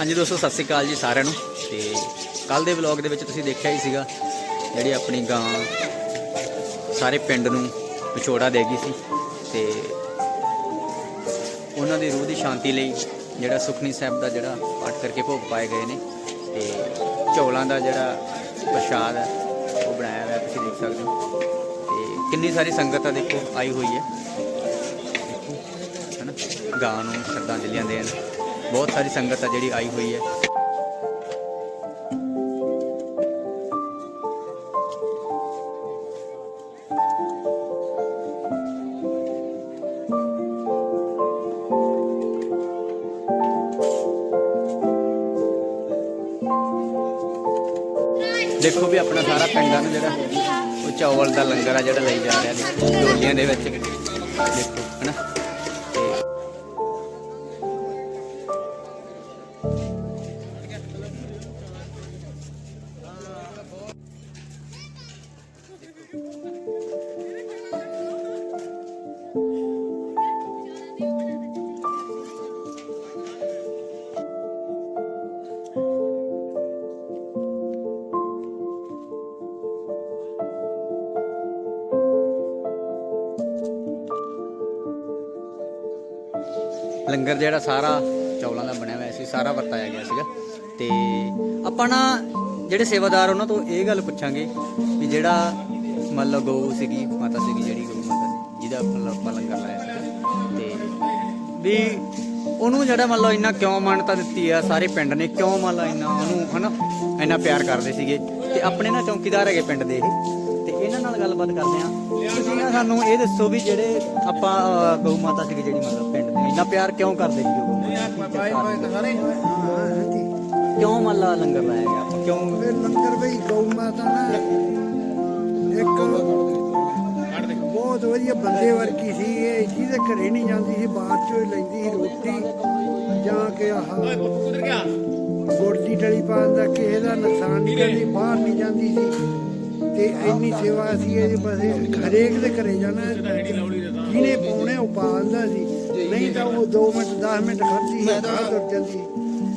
ਹਾਂਜੀ ਦੋਸਤੋ, ਸਤਿ ਸ੍ਰੀ ਅਕਾਲ ਜੀ ਸਾਰਿਆਂ ਨੂੰ। ਤੇ ਕੱਲ ਦੇ ਵਲੌਗ ਦੇ ਵਿੱਚ ਤੁਸੀਂ ਦੇਖਿਆ ਹੀ ਸੀਗਾ, ਜਿਹੜੀ ਆਪਣੀ ਗਾਂ ਸਾਰੇ ਪਿੰਡ ਨੂੰ ਵਿਛੋੜਾ ਦੇ ਗਈ ਸੀ। ਤੇ ਉਹਨਾਂ ਦੀ ਰੂਹ ਦੀ ਸ਼ਾਂਤੀ ਲਈ ਜਿਹੜਾ ਸੁਖਨੀ ਸਾਹਿਬ ਦਾ ਜਿਹੜਾ ਪਾਠ ਕਰਕੇ ਭੋਗ ਪਾਏ ਗਏ ਨੇ। ਤੇ ਚੌਲਾਂ ਦਾ ਜਿਹੜਾ ਪ੍ਰਸ਼ਾਦ ਹੈ, ਉਹ ਬਣਾਇਆ ਹੋਇਆ ਤੁਸੀਂ ਦੇਖ ਸਕਦੇ ਹੋ। ਤੇ ਕਿੰਨੀ ਸਾਰੀ ਸੰਗਤ ਆ ਦੇਖੋ, ਆਈ ਹੋਈ ਹੈ। ਹਨਾ, ਗਾਂ ਨੂੰ ਸ਼ਰਧਾਂਜਲੀਆਂ ਦੇਣ। ਬਹੁਤ ਸਾਰੀ ਸੰਗਤ ਆ ਜਿਹੜੀ ਆਈ ਹੋਈ ਹੈ। ਦੇਖੋ ਵੀ ਆਪਣਾ ਸਾਰਾ ਪਿੰਡਾਂ ਨੂੰ ਜਿਹੜਾ, ਉਹ ਚਾਵਲ ਦਾ ਲੰਗਰ ਆ ਜਿਹੜਾ ਲਈ ਜਾ ਰਿਹਾ ਨੇ ਡੋਲੀਆਂ ਦੇ ਵਿੱਚ। ਦੇਖੋ, ਹਨਾ? ਲੰਗਰ ਜਿਹੜਾ ਸਾਰਾ ਚੌਲਾਂ ਦਾ ਬਣਿਆ ਹੋਇਆ ਸੀ, ਸਾਰਾ ਵਰਤਾਇਆ ਗਿਆ ਸੀਗਾ। ਤੇ ਆਪਾਂ ਨਾ ਜਿਹੜੇ ਸੇਵਾਦਾਰ ਉਹਨਾਂ ਤੋਂ ਇਹ ਗੱਲ ਪੁੱਛਾਂਗੇ ਵੀ ਜਿਹੜਾ ਮੰਨ ਲਓ ਗਊ ਸੀਗੀ, ਮਾਤਾ ਸੀਗੀ, ਜਿਹੜੀ ਗਊ ਮਾਤਾ ਸੀ, ਜਿਹਦਾ ਆਪਾਂ ਆਪਾਂ ਲੰਗਰ ਲਾਇਆ ਸੀਗਾ। ਤੇ ਵੀ ਉਹਨੂੰ ਜਿਹੜਾ ਮੰਨ ਲਓ ਇੰਨਾ ਕਿਉਂ ਮਾਨਤਾ ਦਿੱਤੀ ਆ, ਸਾਰੇ ਪਿੰਡ ਨੇ ਕਿਉਂ ਮੰਨ ਲਓ ਇੰਨਾ ਉਹਨੂੰ ਹਨਾ, ਇੰਨਾ ਪਿਆਰ ਕਰਦੇ ਸੀਗੇ। ਤੇ ਆਪਣੇ ਨਾ ਚੌਕੀਦਾਰ ਹੈਗੇ ਪਿੰਡ ਦੇ ਇਹ। ਇਹਨਾਂ ਨਾਲ ਗੱਲਬਾਤ ਕਰਦੇ ਆ ਤੁਸੀਂ ਨਾ ਸਾਨੂੰ ਇਹ ਦੱਸੋ ਵੀ ਜਿਹੜੇ ਆਪਾਂ ਅਹ, ਗਊ ਮਾਤਾ ਸੀਗੀ ਜਿਹੜੀ ਮਤਲਬ ਪਿੰਡ ਦੇ ਇੰਨਾ ਪਿਆਰ ਕਿਉਂ ਕਰਦੇ ਸੀ ਉਹ? ਕਿਉਂ ਮੰਨ ਲਾ ਲੰਗਰ ਲਾਇਆ ਗਿਆ? ਆਪਾਂ ਕਿਉਂ ਫਿਰ ਲੰਗਰ ਬਈ ਗਊ ਮਾਤਾ ਨਾ ਇੱਕ ਬਹੁਤ ਵਧੀਆ ਬੰਦੇ ਵਰਗੀ ਸੀ ਇਹ ਜਿਹਦੇ ਘਰੇ ਨਹੀਂ ਜਾਂਦੀ ਸੀ ਬਾਹਰ ਚੋਂ ਹੀ ਲੈਂਦੀ ਸੀ ਰੋਟੀ ਜਾਂ ਕਿ ਆਹ ਗੁੜ ਦੀ ਡਲੀ ਪਾਉਣ ਦਾ ਕਿਸੇ ਦਾ ਨੁਕਸਾਨ ਨਹੀਂ ਕਰਦੀ ਬਾਹਰ ਨਹੀਂ ਜਾਂਦੀ ਸੀ। ਤੇ ਇੰਨੀ ਸੇਵਾ ਸੀ ਇਹਦੇ ਬਸੇ ਹਰੇਕ ਦੇ ਘਰੇ ਜਾਣਾ ਜਿਹਨੇ ਪਾਉਣੇ ਉਹ ਪਾਉਂਦਾ ਸੀ ਨਹੀਂ ਤਾਂ ਉਹ 2 ਮਿੰਟ 10 ਮਿੰਟ ਖੜਦੀ ਸੀ ਬਾਹਰ ਤੁਰ ਜਾਂਦੀ।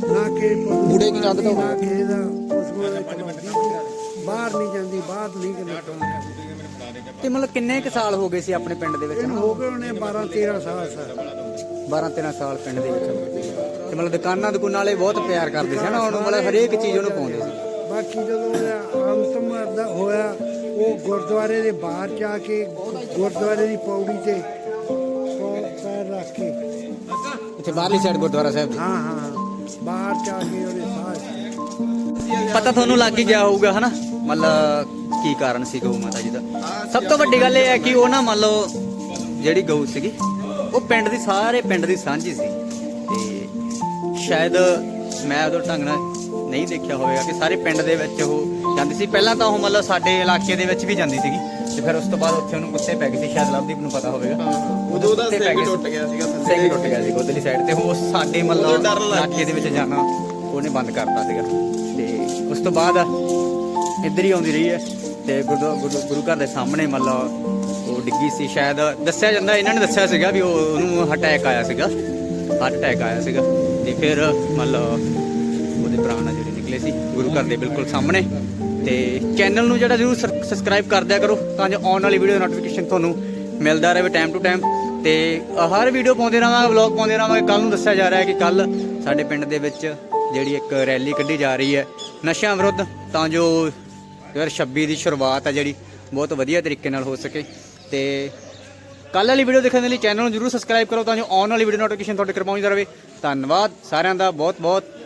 ਨਾ ਕਿ ਬੁੜੇ ਕੀ ਕੰਦ ਤੋਂ। ਨਾ ਕਿਸੇ ਦਾ ਉਸ ਚਲਾਉਂਦੀ। ਬਾਹਰ ਨਹੀਂ ਜਾਂਦੀ ਬਾਹਰ ਨਹੀਂ ਕਰਦੀ ਤੇ ਮਤਲਬ ਕਿੰਨੇ ਕੁ ਸਾਲ ਹੋ ਗਏ ਸੀ ਆਪਣੇ ਪਿੰਡ ਦੇ ਵਿੱਚ? ਇਹਨੂੰ ਹੋ ਗਏ ਉਹਨੇ 12 13 ਸਾਲ ਸਰ। 12 13 ਸਾਲ ਪਿੰਡ ਦੇ ਵਿੱਚ। ਹੋ। ਤੇ ਮਤਲਬ ਦੁਕਾਨਾਂ ਦੁਕਾਨਾਂ ਵਾਲੇ ਬਹੁਤ ਪਿਆਰ ਕਰਦੇ ਸੀ ਨਾ ਉਹਨੂੰ। ਮਤਲਬ ਹਰੇਕ ਚੀਜ਼ ਉਹਨੂੰ ਪਾਉਂਦੇ ਸੀ। ਗੁਰਦੁਆਰੇ ਦੇ ਬਾਹਰ ਜਾ ਕੇ ਗੁਰਦੁਆਰੇ ਦੀ ਪੌੜੀ ਤੇ ਪੈਰ ਰੱਖ ਕੇ। ਇੱਥੇ ਬਾਹਰਲੀ ਸਾਈਡ ਗੁਰਦੁਆਰਾ ਸਾਹਿਬ ਦੀ? ਹਾਂ ਹਾਂ। ਬਾਹਰ ਜਾ ਕੇ ਉਹਨੇ ਸਾਹ ਪਤਾ ਤੁਹਾਨੂੰ ਲੱਗ ਹੀ ਗਿਆ ਹੋਊਗਾ ਹਨਾ? ਮਤਲਬ ਕੀ ਕਾਰਨ ਸੀ ਗਊ ਮਾਤਾ ਜੀ ਦਾ? ਸਭ ਤੋਂ ਵੱਡੀ ਗੱਲ ਇਹ ਹੈ ਕਿ ਉਹ ਨਾ ਮੰਨ ਲਓ ਜਿਹੜੀ ਗਊ ਸੀਗੀ ਉਹ ਪਿੰਡ ਦੀ ਸਾਰੇ ਪਿੰਡ ਦੀ ਸਾਂਝੀ ਸੀ। ਤੇ ਸ਼ਾਇਦ ਮੈਂ ਉਦੋਂ ਢੰਗ ਨਾਲ ਨਹੀਂ ਦੇਖਿਆ ਹੋਵੇਗਾ ਕਿ ਸਾਰੇ ਪਿੰਡ ਦੇ ਵਿੱਚ ਉਹ ਜਾਂਦੀ ਸੀ। ਪਹਿਲਾਂ ਤਾਂ ਉਹ ਮਤਲਬ ਸਾਡੇ ਇਲਾਕੇ ਦੇ ਵਿੱਚ ਵੀ ਜਾਂਦੀ ਸੀਗੀ। ਤੇ ਫਿਰ ਉਸ ਤੋਂ ਬਾਅਦ ਉੱਥੇ ਉਹਨੂੰ ਕੁੱਤੇ ਪੈ ਗਏ ਸੀ। ਸ਼ਾਇਦ ਲਵਦੀਪ ਨੂੰ ਪਤਾ ਹੋਵੇਗਾ। ਉਦੋਂ ਦਾ ਕੁੱਤੇ ਪੈ ਸਿੰਘ ਗਏ ਸੀ। ਟੁੱਟ ਗਿਆ ਸੀਗਾ ਸਿੰਘ ਟੁੱਟ ਗਿਆ ਸੀ ਉਧਰਲੀ ਸਾਈਡ ਤੇ। ਉਹ ਸਾਡੇ ਮਤਲਬ ਡਰ ਲੱਗ ਇਲਾਕੇ ਦੇ ਵਿੱਚ ਜਾਣਾ ਉਹਨੇ ਬੰਦ ਕਰਤਾ ਸੀਗਾ। ਤੇ ਉਸ ਤੋਂ ਬਾਅਦ ਇੱਧਰ ਹੀ ਆਉਂਦੀ ਰਹੀ ਹੈ। ਤੇ ਗੁਰੂ ਘਰ ਦੇ ਸਾਹਮਣੇ ਮਤਲਬ ਉਹ ਡਿੱਗੀ ਸੀ। ਸ਼ਾਇਦ ਦੱਸਿਆ ਜਾਂਦਾ ਇਹਨਾਂ ਨੇ ਦੱਸਿਆ ਸੀਗਾ ਵੀ ਉਹ ਉਹਨੂੰ ਅਟੈਕ ਆਇਆ ਸੀਗਾ। ਹਾਰਟ ਅਟੈਕ ਆਇਆ ਸੀਗਾ। ਤੇ ਫਿਰ ਮਤਲਬ ਉਹਦੇ ਪ੍ਰਾਣ ਆ ਜਿਹੜੇ ਨਿਕਲੇ ਸੀ ਗੁਰੂ ਘਰ ਦੇ ਬਿਲਕੁਲ ਸਾਹਮਣੇ। ਤੇ ਚੈਨਲ ਨੂੰ ਜਿਹੜਾ ਜ਼ਰੂਰ ਸਬਸਕ੍ਰਾਈਬ ਕਰ ਦਿਆ ਕਰੋ ਤਾਂ ਜੋ ਆਉਣ ਵਾਲੀ ਵੀਡੀਓ ਦਾ ਨੋਟੀਫਿਕੇਸ਼ਨ ਤੁਹਾਨੂੰ ਮਿਲਦਾ ਰਹੇ ਟਾਈਮ ਟੂ ਟਾਈਮ ਤੇ ਹਰ ਵੀਡੀਓ ਪਾਉਂਦੇ ਰਹਾਂਗੇ ਵਲੌਗ ਪਾਉਂਦੇ ਰਹਾਂਗੇ। ਕੱਲ ਨੂੰ ਦੱਸਿਆ ਜਾ ਰਿਹਾ ਹੈ ਕਿ ਕੱਲ ਸਾਡੇ ਪਿੰਡ ਦੇ ਵਿੱਚ ਜਿਹੜੀ ਇੱਕ ਰੈਲੀ ਕੱਢੀ ਜਾ ਰਹੀ ਹੈ ਨਸ਼ਿਆਂ ਵਿਰੁੱਧ। ਤਾਂ ਜੋ 2026 ਦੀ ਸ਼ੁਰੂਆਤ ਹੈ ਜਿਹੜੀ, ਬਹੁਤ ਵਧੀਆ ਤਰੀਕੇ ਨਾਲ ਹੋ ਸਕੇ। ਤੇ ਕੱਲ ਵਾਲੀ ਵੀਡੀਓ ਦੇਖਣ ਦੇ ਲਈ ਚੈਨਲ ਨੂੰ ਜਰੂਰ ਸਬਸਕ੍ਰਾਈਬ ਕਰੋ ਤਾਂ ਜੋ ਆਉਣ ਵਾਲੀ ਵੀਡੀਓ ਨੋਟੀਫਿਕੇਸ਼ਨ ਤੁਹਾਡੇ ਤੱਕ ਪਹੁੰਚਦਾ ਰਹੇ। ਧੰਨਵਾਦ ਸਾਰਿਆਂ ਦਾ ਬਹੁਤ ਬਹੁਤ